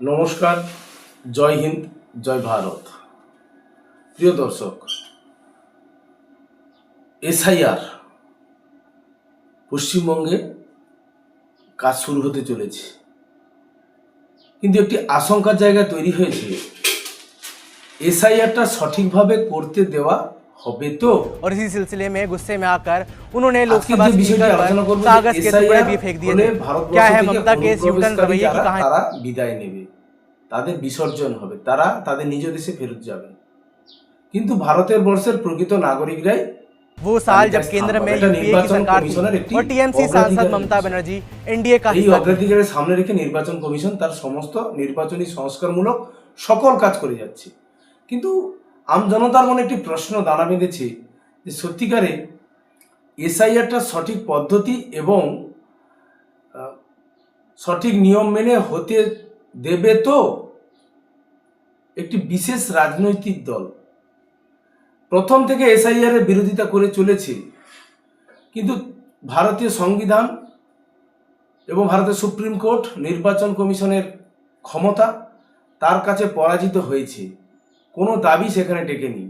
নমস্কার, জয় হিন্দ, জয় ভারত। প্রিয় দর্শক, এসআইআর পশ্চিমবঙ্গে কাজ শুরু হতে চলেছে। কিন্তু একটি আশঙ্কার জায়গা তৈরি হয়েছে, এসআইআরটা সঠিকভাবে করতে দেওয়া হবে তো और इसी सिलसिले में गुस्से में आकर उन्होंने আজকে लोकसभा যে বিষয়টি स्पीकर আলোচনা पर করবো যে कागज के टुकड़े SIR भी फेंक दिए হলে थे ভারতবর্ষ क्या है থেকে ममता के इस यूटर्न অনুপ্রবেশকারী रवैये की যারা, कहानी তারা বিদায় নেবে তাদের বিসর্জন হবে তারা তাদের নিজ দেশে ফেরত যাবে কিন্তু ভারতের বর্ষের প্রকৃত নাগরিকরাই वो साल जब तालिका केंद्र में स्थान पर। यूपीए की निर्वाचन सरकार कमिश्नर थी একটি और टीएमसी सांसद অগ্রাধিকার ममता রয়েছে। बनर्जी एनडीए का এই हिस्सा थी। অগ্রাধিকারের সামনে রেখে নির্বাচন কমিশন তার সমস্ত নির্বাচনী সংস্কারমূলক সকল কাজ করে যাচ্ছে কিন্তু আম জনতার মনে একটি প্রশ্ন দানা বেঁধেছে যে সত্যিকারে এসআইআরটা সঠিক পদ্ধতি এবং সঠিক নিয়ম মেনে হতে দেবে তো একটি বিশেষ রাজনৈতিক দল। প্রথম থেকে এসআইআর এর বিরোধিতা করে চলেছে। কিন্তু ভারতীয় সংবিধান এবং ভারতের সুপ্রিম কোর্ট, নির্বাচন কমিশনের ক্ষমতা তার কাছে পরাজিত হয়েছে। কোনো দাবি সেখানে টেকেনি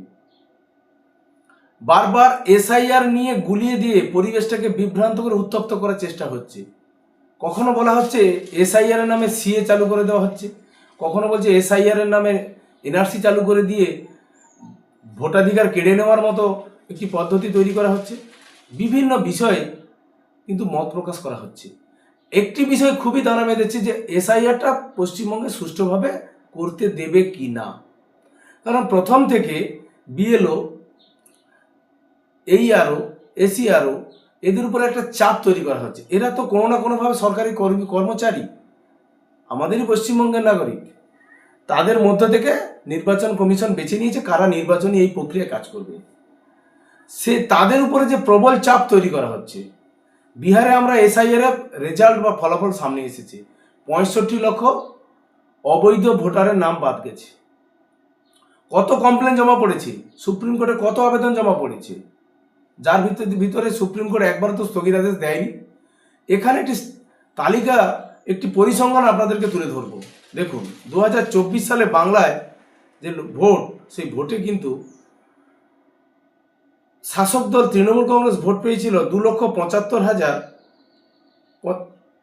বারবার এসআইআর নিয়ে গুলিয়ে দিয়ে পরিবেশটাকে বিভ্রান্ত করে উত্তপ্ত করার চেষ্টা হচ্ছে। কখনো বলা হচ্ছে এসআইআর এর নামে সিএ চালু করে দেওয়া হচ্ছে। কখনো বলছে এসআইআর এর নামে এনআরসি চালু করে দিয়ে ভোটাধিকার কেড়ে নেওয়ার মতো একটি পদ্ধতি তৈরি করা হচ্ছে। বিভিন্ন বিষয়ে কিন্তু মত প্রকাশ করা হচ্ছে। একটি বিষয় খুবই দানা বেঁধেছে যে এসআইআরটা পশ্চিমবঙ্গে সুষ্ঠুভাবে করতে দেবে কি না। কারণ প্রথম থেকে বিএলও এই আরও এসি আরও এদের উপরে একটা চাপ তৈরি করা হচ্ছে। এরা তো কোনো না কোনোভাবে সরকারি কর্মী, কর্মচারী, আমাদেরই পশ্চিমবঙ্গের নাগরিক। তাদের মধ্য থেকে নির্বাচন কমিশন বেছে নিয়েছে কারা নির্বাচনী এই প্রক্রিয়ায় কাজ করবে। সে তাদের উপরে যে প্রবল চাপ তৈরি করা হচ্ছে, বিহারে আমরা এসআইআর এর রেজাল্ট বা ফলাফল সামনে এসেছে। পঁয়ষট্টি লক্ষ অবৈধ ভোটারের নাম বাদ গেছে। কত কমপ্লেন জমা পড়েছে? সুপ্রিম কোর্টে কত আবেদন জমা পড়েছে? যার ভিতরে ভিতরে সুপ্রিম কোর্ট একবার তো স্থগিতাদেশ দেয়নি। এখানে একটি তালিকা, একটি পরিসংখ্যান আপনাদেরকে তুলে ধরবো। দেখুন দু হাজার চব্বিশ সালে বাংলায় যে ভোট, সেই ভোটে কিন্তু শাসক দল তৃণমূল কংগ্রেস ভোট পেয়েছিল দু লক্ষ পঁচাত্তর হাজার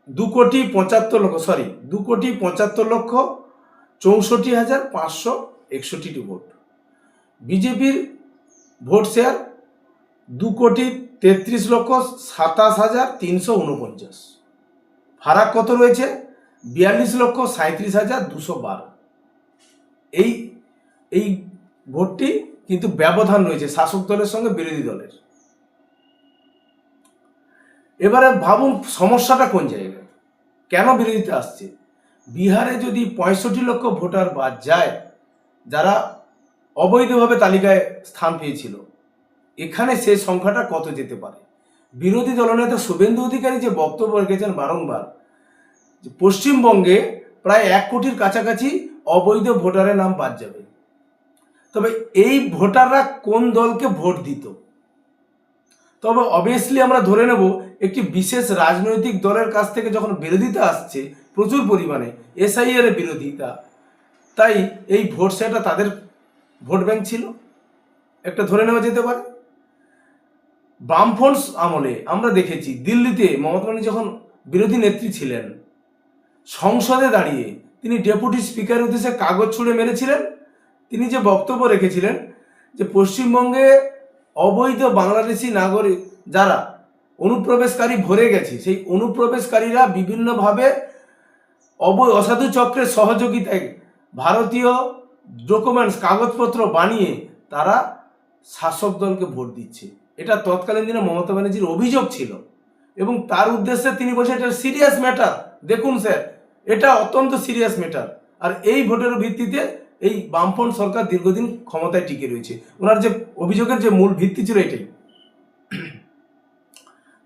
দু কোটি পঁচাত্তর লক্ষ সরি দু কোটি পঁচাত্তর লক্ষ চৌষট্টি হাজার পাঁচশো একষট্টিটি ভোট। বিজেপির ভোট শেয়ার দু কোটি তেত্রিশ লক্ষ সাতাশ হাজার তিনশো উনপঞ্চাশ। ফারাক কত রয়েছে? বিয়াল্লিশ লক্ষ সাঁত্রিশ হাজার দুশো বারো। এই এই ভোটটি কিন্তু ব্যবধান রয়েছে শাসক দলের সঙ্গে বিরোধী দলের। এবারে ভাবুন সমস্যাটা কোন জায়গায়? কেন বিরোধিতা আসছে? বিহারে যদি পঁয়ষট্টি লক্ষ ভোটার বাদ যায় যারা অবৈধভাবে তালিকায় স্থান পেয়েছিল। এখানে সেই সংখ্যাটা কত যেতে পারে? বিরোধী দলনেতা শুভেন্দু অধিকারী যে বক্তব্য রেখেছেন বারংবার পশ্চিমবঙ্গে প্রায় এক কোটির কাছাকাছি অবৈধ ভোটারের নাম বাদ যাবে। তবে এই ভোটাররা কোন দলকে ভোট দিত? তবে অবভিয়াসলি আমরা ধরে নেব, একটি বিশেষ রাজনৈতিক দলের কাছ থেকে যখন বিরোধিতা আসছে, প্রচুর পরিমাণে এসআইআর বিরোধিতা তাই এই ভোট সেটা তাদের ভোট ব্যাংক ছিল। একটা ধরে নেওয়া যেতে পারে। বামফ্রন্ট আমলে আমরা দেখেছি, দিল্লিতে মমতা ব্যানার্জি যখন বিরোধী নেত্রী ছিলেন, সংসদে দাঁড়িয়ে তিনি ডেপুটি স্পিকারের উদ্দেশ্যে কাগজ ছুঁড়ে মেরেছিলেন। তিনি যে বক্তব্য রেখেছিলেন যে পশ্চিমবঙ্গে অবৈধ বাংলাদেশি নাগরিক যারা অনুপ্রবেশকারী ভরে গেছে, সেই অনুপ্রবেশকারীরা বিভিন্নভাবে অব, অসাধু চক্রের সহযোগিতায় ভারতীয় ডকুমেন্টস কাগজপত্র বানিয়ে তারা শাসক দলকে ভোট দিচ্ছে। এটা তৎকালীন দিনে মমতা ব্যানার্জির অভিযোগ ছিল এবং তার উদ্দেশ্যে তিনি বলছেন, এটা সিরিয়াস ম্যাটার দেখুন স্যার, এটা অত্যন্ত সিরিয়াস ম্যাটার আর এই ভোটের ভিত্তিতে এই বামফ্রন্ট সরকার দীর্ঘদিন ক্ষমতায় টিকে রয়েছে। ওনার যে অভিযোগের যে মূল ভিত্তি ছিল এটাই।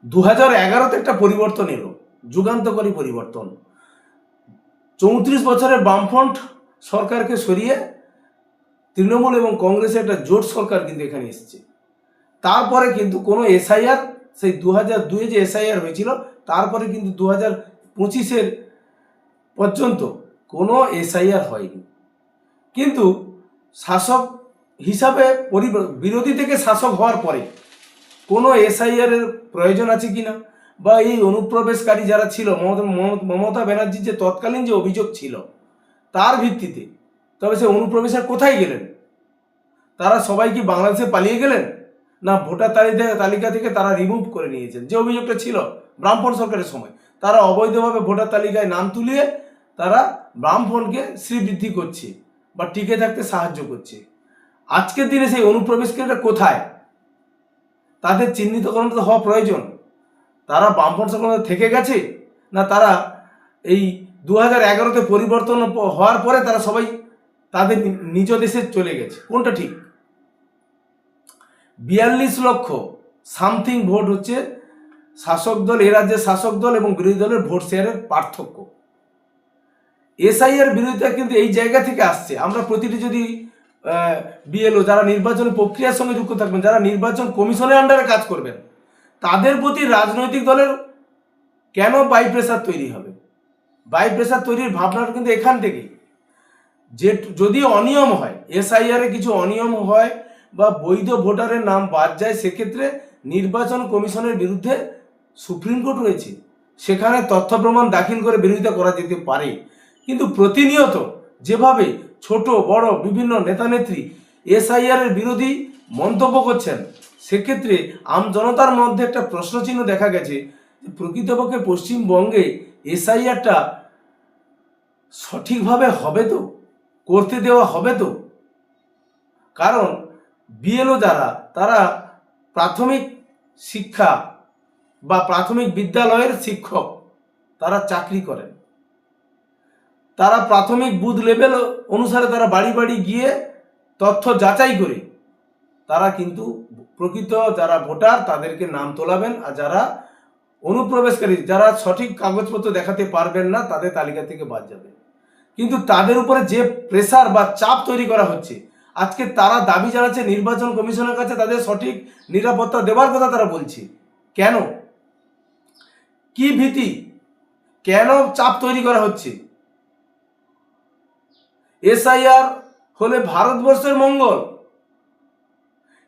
দু হাজার এগারোতে একটা পরিবর্তন এলো, যুগান্তকারী পরিবর্তন। চৌত্রিশ বছরের বামফ্রন্ট সরকারকে সরিয়ে তৃণমূল এবং কংগ্রেসের একটা জোট সরকার কিন্তু এখানে এসেছে। তারপরে কিন্তু কোনো এসআইআর, সেই দু হাজার দুয়ে যে এসআইআর হয়েছিল, তারপরে কিন্তু দু হাজার পঁচিশের পর্যন্ত কোনো এসআইআর হয়নি। কিন্তু শাসক হিসাবে পরি- বিরোধী থেকে শাসক হওয়ার পরে কোনো এসআইআর এর প্রয়োজন আছে কিনা? বা এই অনুপ্রবেশকারী যারা ছিল মমতা ব্যানার্জির যে তৎকালীন যে অভিযোগ ছিল তার ভিত্তিতে। তবে সে অনুপ্রবেশের কোথায় গেলেন? তারা সবাই কি বাংলাদেশে পালিয়ে গেলেন? না ভোটার তালিকা তালিকা থেকে তারা রিমুভ করে নিয়েছেন? যে অভিযোগটা ছিল ব্রাহ্মণ সরকারের সময়। তারা অবৈধভাবে ভোটার তালিকায় নাম তুলিয়ে তারা ব্রাহ্মণকে শ্রীবৃদ্ধি করছে বা টিকে থাকতে সাহায্য করছে। আজকের দিনে সেই অনুপ্রবেশকারীরা কোথায়? তাদের চিহ্নিতকরণ তো হওয়া প্রয়োজন। তারা সরকার থেকে গেছে? না তারা এই দু হাজার এগারোতে পরিবর্তন হওয়ার পরে তারা সবাই তাদের নিজ দেশে চলে গেছে। কোনটা ঠিক? বিয়াল্লিশ লক্ষ সামথিং ভোট হচ্ছে শাসক দল, এ রাজ্যের শাসক দল এবং বিরোধী দলের ভোট শেয়ারের পার্থক্য। এসআইআর বিরোধিতা কিন্তু এই জায়গা থেকে আসছে। আমরা প্রতিটি যদি বিএলও যারা নির্বাচন প্রক্রিয়ার সঙ্গে যুক্ত থাকবেন, যারা নির্বাচন কমিশনের আন্ডারে কাজ করবেন, তাদের প্রতি রাজনৈতিক দলের কেন বাই প্রেসার তৈরি হবে? বাই প্রেসার তৈরির ভাবনাটা কিন্তু এখান থেকেই যে যদি অনিয়ম হয়, এসআইআর কিছু অনিয়ম হয় বা বৈধ ভোটারের নাম বাদ যায়, সেক্ষেত্রে নির্বাচন কমিশনের বিরুদ্ধে সুপ্রিম কোর্ট রয়েছে। সেখানে তথ্য প্রমাণ দাখিল করে বিরোধিতা করা যেতে পারে। কিন্তু প্রতিনিয়ত যেভাবে ছোট, বড়, বিভিন্ন নেতানেত্রী এসআইআর এর বিরোধী মন্তব্য করছেন, সেক্ষেত্রে আম জনতার মধ্যে একটা প্রশ্নচিহ্ন দেখা গেছে প্রকৃতপক্ষে পশ্চিমবঙ্গে এসআইআরটা সঠিকভাবে হবে তো? করতে দেওয়া হবে তো? কারণ বিএলও যারা, তারা প্রাথমিক শিক্ষা বা প্রাথমিক বিদ্যালয়ের শিক্ষক, তারা চাকরি করেন। তারা প্রাথমিক বুথ লেভেল অনুসারে তারা বাড়ি বাড়ি গিয়ে তথ্য যাচাই করে। তারা কিন্তু প্রকৃত যারা ভোটার, তাদেরকে নাম তোলাবেন আর যারা অনুপ্রবেশকারী যারা সঠিক কাগজপত্র দেখাতে পারবেন না, তাদের তালিকা থেকে বাদ যাবে। কিন্তু তাদের উপরে যে প্রেসার বা চাপ তৈরি করা হচ্ছে, আজকে তারা দাবি জানাচ্ছে নির্বাচন কমিশনের কাছে তাদের সঠিক নিরাপত্তা দেওয়ার কথা তারা বলছে। কেন? কি ভীতি? কেন চাপ তৈরি করা হচ্ছে? এসআইআর হলে ভারতবর্ষের মঙ্গল।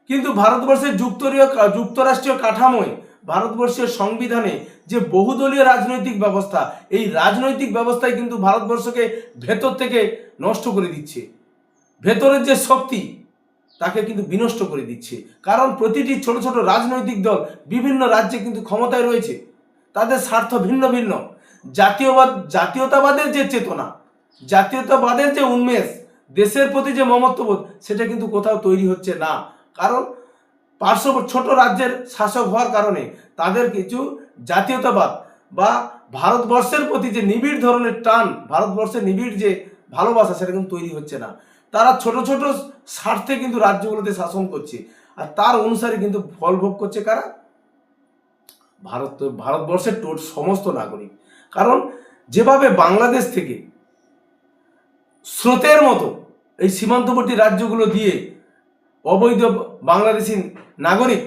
কিন্তু ভারতবর্ষের যুক্তরীয়, যুক্তরাষ্ট্রীয় কাঠামোয় ভারতবর্ষের সংবিধানে যে বহুদলীয় রাজনৈতিক ব্যবস্থা, এই রাজনৈতিক ব্যবস্থায় কিন্তু ভারতবর্ষকে ভেতর থেকে নষ্ট করে দিচ্ছে। ভেতরের যে শক্তি, তাকে কিন্তু বিনষ্ট করে দিচ্ছে। কারণ প্রতিটি ছোট ছোট রাজনৈতিক দল বিভিন্ন রাজ্যে কিন্তু ক্ষমতায় রয়েছে। তাদের স্বার্থ ভিন্ন ভিন্ন। জাতীয়বাদ, জাতীয়তাবাদের যে চেতনা, জাতীয়তাবাদের যে উন্মেষ, দেশের প্রতি যে মমত্ববোধ, সেটা কিন্তু কোথাও তৈরি হচ্ছে না। কারণ পার্শ্ব ছোট রাজ্যের শাসক হওয়ার কারণে তাদের কিছু জাতীয়তাবাদ বা ভারতবর্ষের প্রতি যে নিবিড় ধরনের টান, ভারতবর্ষের নিবিড় যে ভালোবাসা, সেটা কিন্তু তৈরি হচ্ছে না। তারা ছোট ছোট স্বার্থে কিন্তু রাজ্যগুলোতে শাসন করছে। আর তার অনুসারে কিন্তু ফল ভোগ করছে কারা? ভারত, ভারতবর্ষের টোট সমস্ত নাগরিক। কারণ যেভাবে বাংলাদেশ থেকে স্রোতের মতো এই সীমান্তবর্তী রাজ্যগুলো দিয়ে অবৈধ বাংলাদেশি নাগরিক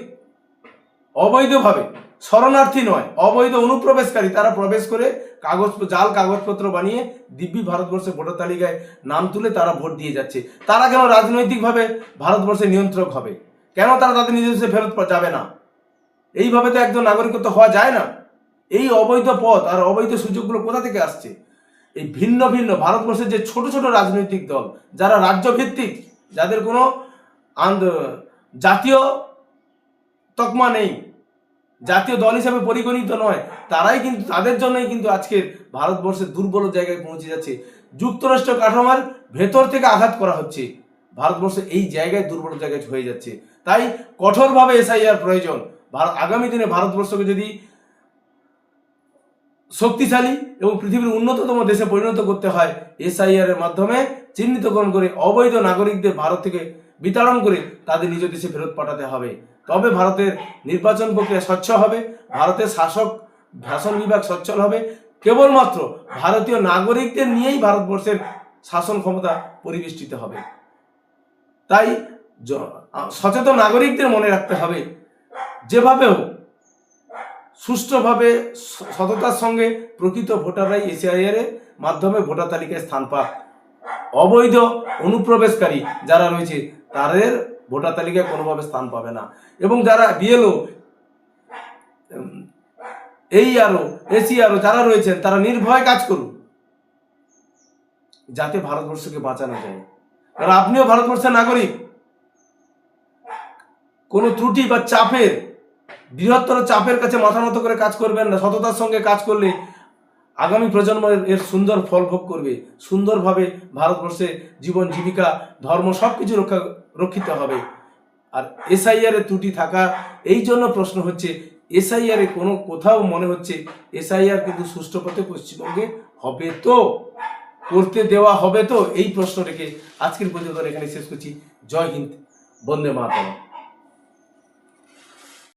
অবৈধভাবে, শরণার্থী নয়, অবৈধ অনুপ্রবেশকারী, তারা প্রবেশ করে কাগজ জাল কাগজপত্র বানিয়ে দিব্যি ভারতবর্ষের ভোটার তালিকায় নাম তুলে তারা ভোট দিয়ে যাচ্ছে। তারা কেন রাজনৈতিকভাবে ভারতবর্ষের নিয়ন্ত্রক হবে? কেন তারা তাদের নিজ দেশে ফেরত যাবে না? এইভাবে তো একজন নাগরিকত্ব হওয়া যায় না। এই অবৈধ পথ আর অবৈধ সুযোগগুলো কোথা থেকে আসছে? এই ভিন্ন ভিন্ন ভারতবর্ষের যে ছোট ছোট রাজনৈতিক দল, যারা রাজ্য ভিত্তিক যাদের কোনো জাতীয় তকমা নেই। জাতীয় দল হিসাবে পরিগণিত নয়। তারাই কিন্তু, তাদের জন্যই কিন্তু আজকে ভারতবর্ষের দুর্বল জায়গায় পৌঁছে যাচ্ছে। যুক্তরাষ্ট্র কাঠামোর ভেতর থেকে আঘাত করা হচ্ছে। ভারতবর্ষ এই জায়গায় দুর্বল জায়গায় হয়ে যাচ্ছে। তাই কঠোরভাবে এসআইআর প্রয়োজন। ভারত আগামী দিনে ভারতবর্ষকে যদি শক্তিশালী এবং পৃথিবীর উন্নততম দেশে পরিণত করতে হয়। এসআইআর এর মাধ্যমে চিহ্নিতকরণ করে অবৈধ নাগরিকদের ভারত থেকে বিতাড়ন করে তাদের নিজ দেশে ফেরত পাঠাতে হবে। তবে ভারতের নির্বাচন প্রক্রিয়া স্বচ্ছ হবে, ভারতের শাসক শাসন বিভাগ সচ্ছল হবে। কেবলমাত্র ভারতীয় নাগরিকদের নিয়েই ভারতবর্ষের শাসন ক্ষমতা পরিবেষ্টিত হবে। তাই সচেতন নাগরিকদের মনে রাখতে হবে। যেভাবে হোক সুষ্ঠুভাবে সততার সঙ্গে প্রকৃত ভোটাররাই এসআইআর এর মাধ্যমে ভোটার তালিকায় স্থান পাক। অবৈধ অনুপ্রবেশকারী যারা রয়েছে, তাদের ভোটার তালিকায় কোনোভাবে স্থান পাবে না। এবং যারা বিএলও এই আরও এসি আরও যারা রয়েছেন, তারা নির্ভয় কাজ করুন, যাতে ভারতবর্ষকে বাঁচানো যায়। কারণ আপনিও ভারতবর্ষের নাগরিক। কোনো ত্রুটি বা চাপের বৃহত্তর চাপের কাছে মাথা নত করে কাজ করবেন না, সততার সঙ্গে কাজ করলে আগামী প্রজন্ম এর- সুন্দর ফল ভোগ করবে। সুন্দরভাবে ভারতবর্ষে জীবন, জীবিকা, ধর্ম সব কিছু রক্ষা, রক্ষিত হবে। আর এসআইআর ত্রুটি থাকা, এই জন্য প্রশ্ন হচ্ছে, এসআইআর কোনো কোথাও মনে হচ্ছে এসআইআর কিন্তু সুষ্ঠু পথে পশ্চিমবঙ্গে হবে তো? করতে দেওয়া হবে তো? এই প্রশ্ন রেখে আজকের পর্যন্ত এখানে শেষ করছি। জয় হিন্দ, বন্দে মাতরম।